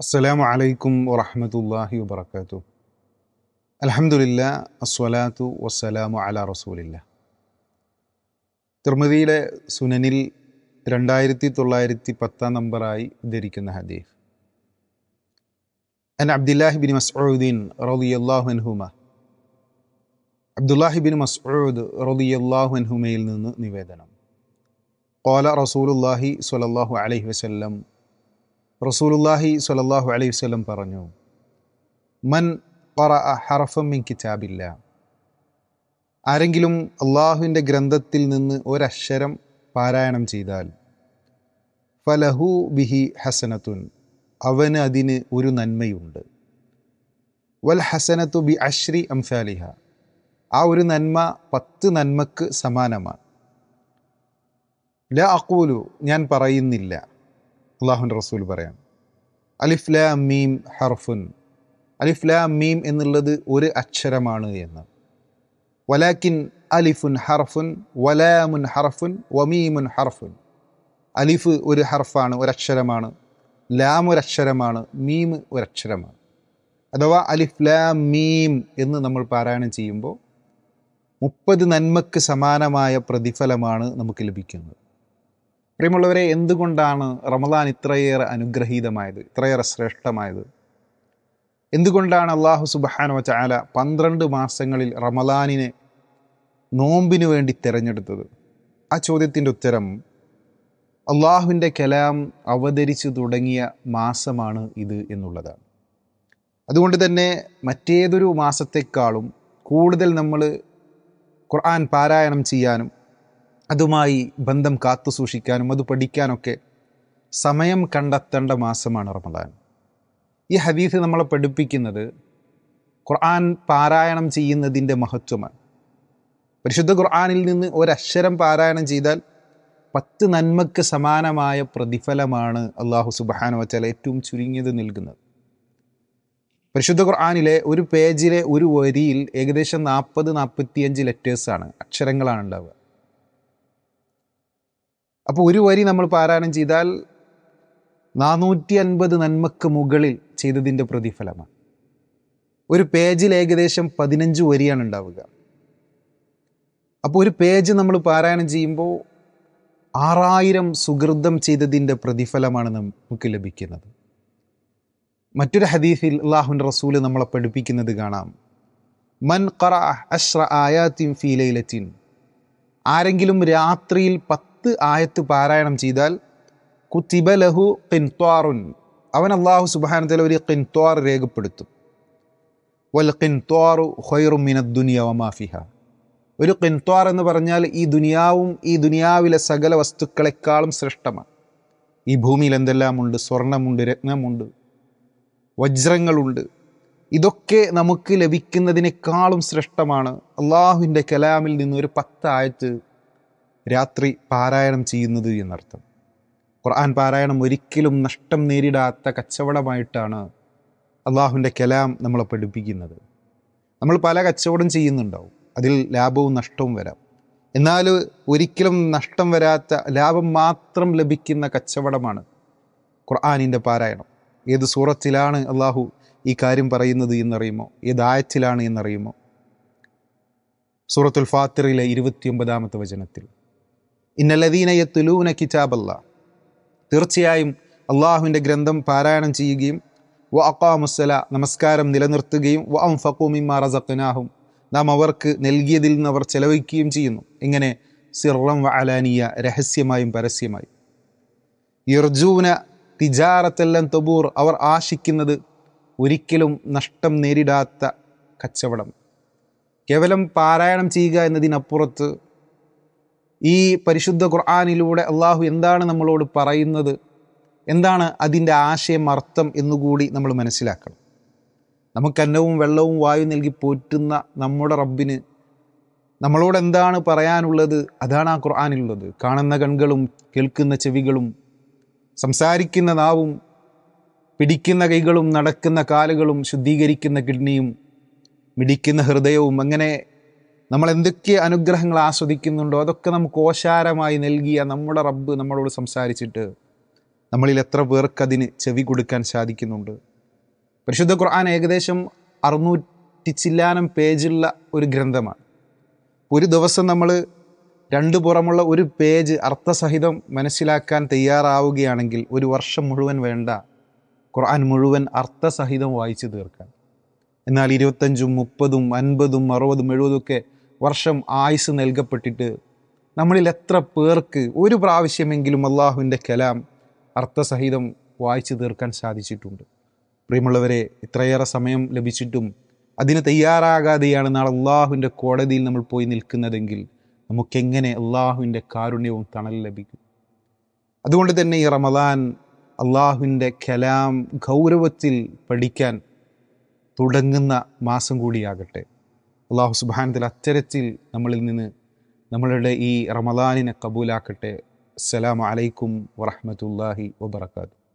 അസ്സലാമു അലൈക്കും വറഹമത്തല്ലാഹി വബർക്കാത്തു അലഹമുല്ല അസ്വലാത്തു വസ്സലാമു അല റസൂലില്ല. തിർമതിയിലെ സുനനിൽ രണ്ടായിരത്തി തൊള്ളായിരത്തി പത്താം നമ്പറായി ഉദ്ധരിക്കുന്ന ഹദീഫ് അൻ അബ്ദുല്ലാഹി ബിൻ മസ്ഊദ്ദീൻ റളിയല്ലാഹു അൻഹുമ. അബ്ദുല്ലാഹി ബിൻ മസ്ഊദ് റളിയല്ലാഹു അൻഹുമയിൽ നിന്ന് നിവേദനം. കോല റസൂലുല്ലാഹി സ്വലല്ലാഹു അലൈഹി വസല്ലം റസൂലുല്ലാഹി സ്വലല്ലാഹു അലൈഹി വസല്ലം പറഞ്ഞു മൻ പറ ഹറഫം മിൻ കിതാബില്ല. ആരെങ്കിലും അള്ളാഹുവിന്റെ ഗ്രന്ഥത്തിൽ നിന്ന് ഒരക്ഷരം പാരായണം ചെയ്താൽ ഫലഹു ബിഹി ഹസനത്തുൻ അവന് അതിന് ഒരു നന്മയുണ്ട്. വൽ ഹസനത്തു ബി അശ്രി അംസാലിഹ ആ ഒരു നന്മ പത്ത് നന്മക്ക് സമാനമാണ്. ല അക്കൂലു ഞാൻ പറയുന്നില്ല. അള്ളാഹുന്റെ റസൂൽ പറയാം. അലിഫ്ല മീം ഹർഫുൻ. അലിഫ്ല മീം എന്നുള്ളത് ഒരു അക്ഷരമാണ് എന്ന്. വലാക്കിൻ അലിഫുൻ ഹർഫുൻ വലാമുൻ ഹർഫുൻ വമീമുൻ ഹർഫുൻ. അലിഫ് ഒരു ഹർഫാണ് ഒരക്ഷരമാണ്. ലാം ഒരക്ഷരമാണ് മീം ഒരക്ഷരമാണ്. അഥവാ അലിഫ് ലാ മീം എന്ന് നമ്മൾ പാരായണം ചെയ്യുമ്പോൾ മുപ്പത് നന്മക്ക് സമാനമായ പ്രതിഫലമാണ് നമുക്ക് ലഭിക്കുന്നത്. പ്രിയമുള്ളവരെ എന്തുകൊണ്ടാണ് റമദാൻ ഇത്രയേറെ അനുഗ്രഹീതമായത് ഇത്രയേറെ ശ്രേഷ്ഠമായത്? എന്തുകൊണ്ടാണ് അള്ളാഹു സുബാനോ ചാല പന്ത്രണ്ട് മാസങ്ങളിൽ റമദാനിനെ നോമ്പിനു വേണ്ടി തിരഞ്ഞെടുത്തത്? ആ ചോദ്യത്തിന്റെ ഉത്തരം അള്ളാഹുവിന്റെ കലാം അവതരിച്ചു തുടങ്ങിയ മാസമാണ് ഇത് എന്നുള്ളതാണ്. അതുകൊണ്ട് തന്നെ മറ്റേതൊരു മാസത്തെക്കാളും കൂടുതൽ നമ്മൾ ഖുർആൻ പാരായണം ചെയ്യാനും അതുമായി ബന്ധം കാത്തു സൂക്ഷിക്കാനും അത് പഠിക്കാനൊക്കെ സമയം കണ്ടെത്തേണ്ട മാസമാണ് റമദാൻ. ഈ ഹദീസ് നമ്മളെ പഠിപ്പിക്കുന്നത് ഖുർആൻ പാരായണം ചെയ്യുന്നതിന്റെ മഹത്വമാണ്. പരിശുദ്ധ ഖുർആനിൽ നിന്ന് ഒരക്ഷരം പാരായണം ചെയ്താൽ പത്ത് നന്മക്ക് സമാനമായ പ്രതിഫലമാണ് അള്ളാഹു സുബാന വച്ചാൽ ഏറ്റവും ചുരുങ്ങിയത് നൽകുന്നത്. പരിശുദ്ധ ഖുർആാനിലെ ഒരു പേജിലെ ഒരു വരിയിൽ ഏകദേശം നാൽപ്പത് നാൽപ്പത്തിയഞ്ച് ലെറ്റേഴ്സാണ് അക്ഷരങ്ങളാണ് ഉണ്ടാവുക. അപ്പോൾ ഒരു വരി നമ്മൾ പാരായണം ചെയ്താൽ നാനൂറ്റി അൻപത് നന്മക്ക് മുകളിൽ ചെയ്തതിന്റെ പ്രതിഫലമാണ്. ഒരു പേജിൽ ഏകദേശം പതിനഞ്ച് വരിയാണ് ഉണ്ടാവുക. അപ്പോൾ ഒരു പേജ് നമ്മൾ പാരായണം ചെയ്യുമ്പോൾ ആറായിരം സുഹൃതം ചെയ്തതിന്റെ പ്രതിഫലമാണ് നമുക്ക് ലഭിക്കുന്നത്. മറ്റൊരു ഹദീഫിൽ അള്ളാഹുൻ റസൂൽ നമ്മളെ പഠിപ്പിക്കുന്നത് കാണാം. മൻ ഖറ അഷ്റ ആയാത്തിൻ ഫീലൈലത്തിൻ ആരെങ്കിലും രാത്രിയിൽ പത്ത് ആയത്ത് പാരായണം ചെയ്താൽ കുത്തിബ ലഹു കിൻത്വാറുൻ അവൻ അള്ളാഹു സുബാനത്തിൽ ഒരു കിൻത്വാർ രേഖപ്പെടുത്തും. വൽ കിൻത്വാറു ദുനിയ വമാഫിഹ ഒരു കിൻത്വാർ എന്ന് പറഞ്ഞാൽ ഈ ദുനിയാവും ഈ ദുനിയാവിലെ സകല വസ്തുക്കളെക്കാളും ശ്രേഷ്ഠമാണ്. ഈ ഭൂമിയിൽ എന്തെല്ലാമുണ്ട്? സ്വർണമുണ്ട് രത്നമുണ്ട് വജ്രങ്ങളുണ്ട്. ഇതൊക്കെ നമുക്ക് ലഭിക്കുന്നതിനേക്കാളും ശ്രേഷ്ഠമാണ് അള്ളാഹുവിന്റെ കലാമിൽ നിന്ന് ഒരു പത്തായത്ത് രാത്രി പാരായണം ചെയ്യുന്നത് എന്നർത്ഥം. ഖുർആൻ പാരായണം ഒരിക്കലും നഷ്ടം നേരിടാത്ത കച്ചവടമായിട്ടാണ് അള്ളാഹുവിന്റെ കലാം നമ്മളെ പഠിപ്പിക്കുന്നത്. നമ്മൾ പല കച്ചവടം ചെയ്യുന്നുണ്ടാവും. അതിൽ ലാഭവും നഷ്ടവും വരാം. എന്നാൽ ഒരിക്കലും നഷ്ടം വരാത്ത ലാഭം മാത്രം ലഭിക്കുന്ന കച്ചവടമാണ് ഖുർആാനിന്റെ പാരായണം. ഏത് സൂറത്തിലാണ് അള്ളാഹു ഈ കാര്യം പറയുന്നത് എന്നറിയുമോ? ഏത് ആയത്തിലാണ് എന്നറിയുമോ? സൂറത്തുൽ ഫാത്തിറിലെ ഇരുപത്തിയൊമ്പതാമത്തെ വചനത്തിൽ. ഇന്നലദീനയത്തുലൂന കിതാബല്ല തീർച്ചയായും അള്ളാഹുവിന്റെ ഗ്രന്ഥം പാരായണം ചെയ്യുകയും വ അക്കാമുസ്സല നമസ്കാരം നിലനിർത്തുകയും വ അം ഫക്കൂമിമാ റസഖനാഹും. നാം അവർക്ക് നൽകിയതിൽ നിന്ന് അവർ ചെലവഴിക്കുകയും ചെയ്യുന്നു. ഇങ്ങനെ സിറം വ അലാനിയ രഹസ്യമായും പരസ്യമായും. ഇർജൂന തിജാറത്തെല്ലാം തൊബൂർ അവർ ആശിക്കുന്നത് ഒരിക്കലും നഷ്ടം നേരിടാത്ത കച്ചവടം. കേവലം പാരായണം ചെയ്യുക എന്നതിനപ്പുറത്ത് ഈ പരിശുദ്ധ ഖുർആാനിലൂടെ അള്ളാഹു എന്താണ് നമ്മളോട് പറയുന്നത്? എന്താണ് അതിന്റെ ആശയം അർത്ഥം എന്നുകൂടി നമ്മൾ മനസ്സിലാക്കണം. നമുക്ക് അന്നവും വെള്ളവും വായു നൽകി പോറ്റുന്ന നമ്മുടെ റബ്ബിന് നമ്മളോട് എന്താണ് പറയാനുള്ളത്? അതാണ് ആ ഖുർആാനിലുള്ളത്. കാണുന്ന കൺകളും കേൾക്കുന്ന ചെവികളും സംസാരിക്കുന്ന നാവും പിടിക്കുന്ന കൈകളും നടക്കുന്ന കാലുകളും ശുദ്ധീകരിക്കുന്ന കിഡ്നിയും മിടിക്കുന്ന ഹൃദയവും അങ്ങനെ നമ്മൾ എന്തൊക്കെ അനുഗ്രഹങ്ങൾ ആസ്വദിക്കുന്നുണ്ടോ അതൊക്കെ നമുക്ക് ഓശാരമായി നൽകിയ നമ്മുടെ റബ്ബ് നമ്മളോട് സംസാരിച്ചിട്ട് നമ്മളിൽ എത്ര പേർക്ക് അതിന് ചെവി കൊടുക്കാൻ സാധിക്കുന്നുണ്ട്. പരിശുദ്ധ ഖുർആൻ ഏകദേശം അറുന്നൂറ്റി ചില്ലാനം പേജുള്ള ഒരു ഗ്രന്ഥമാണ്. ഒരു ദിവസം നമ്മൾ രണ്ട് പുറമുള്ള ഒരു പേജ് അർത്ഥസഹിതം മനസ്സിലാക്കാൻ തയ്യാറാവുകയാണെങ്കിൽ ഒരു വർഷം മുഴുവൻ വേണ്ട ഖുർആൻ മുഴുവൻ അർത്ഥസഹിതം വായിച്ചു തീർക്കാൻ. എന്നാൽ ഇരുപത്തഞ്ചും മുപ്പതും അൻപതും അറുപതും എഴുപതും ഒക്കെ വർഷം ആയുസ് നൽകപ്പെട്ടിട്ട് നമ്മളിൽ എത്ര പേർക്ക് ഒരു പ്രാവശ്യമെങ്കിലും അള്ളാഹുവിന്റെ കലാം അർത്ഥസഹിതം വായിച്ചു തീർക്കാൻ സാധിച്ചിട്ടുണ്ട്. പ്രിയമുള്ളവരെ ഇത്രയേറെ സമയം ലഭിച്ചിട്ടും അതിന് തയ്യാറാകാതെയാണ് നാളെ അള്ളാഹുവിന്റെ കോടതിയിൽ നമ്മൾ പോയി നിൽക്കുന്നതെങ്കിൽ നമുക്കെങ്ങനെ അള്ളാഹുവിന്റെ കാരുണ്യവും തണൽ ലഭിക്കും? അതുകൊണ്ട് തന്നെ ഈ റമദാൻ അള്ളാഹുവിന്റെ കലാം ഗൗരവത്തിൽ പഠിക്കാൻ തുടങ്ങുന്ന മാസം കൂടിയാകട്ടെ. അള്ളാഹു സുബാനത്തിൽ അത്തരത്തിൽ നമ്മളിൽ നിന്ന് നമ്മളുടെ ഈ റമദാനിനെ കബൂലാക്കട്ടെ. അസ്സലാമലൈക്കും അലൈക്കും വാത്തു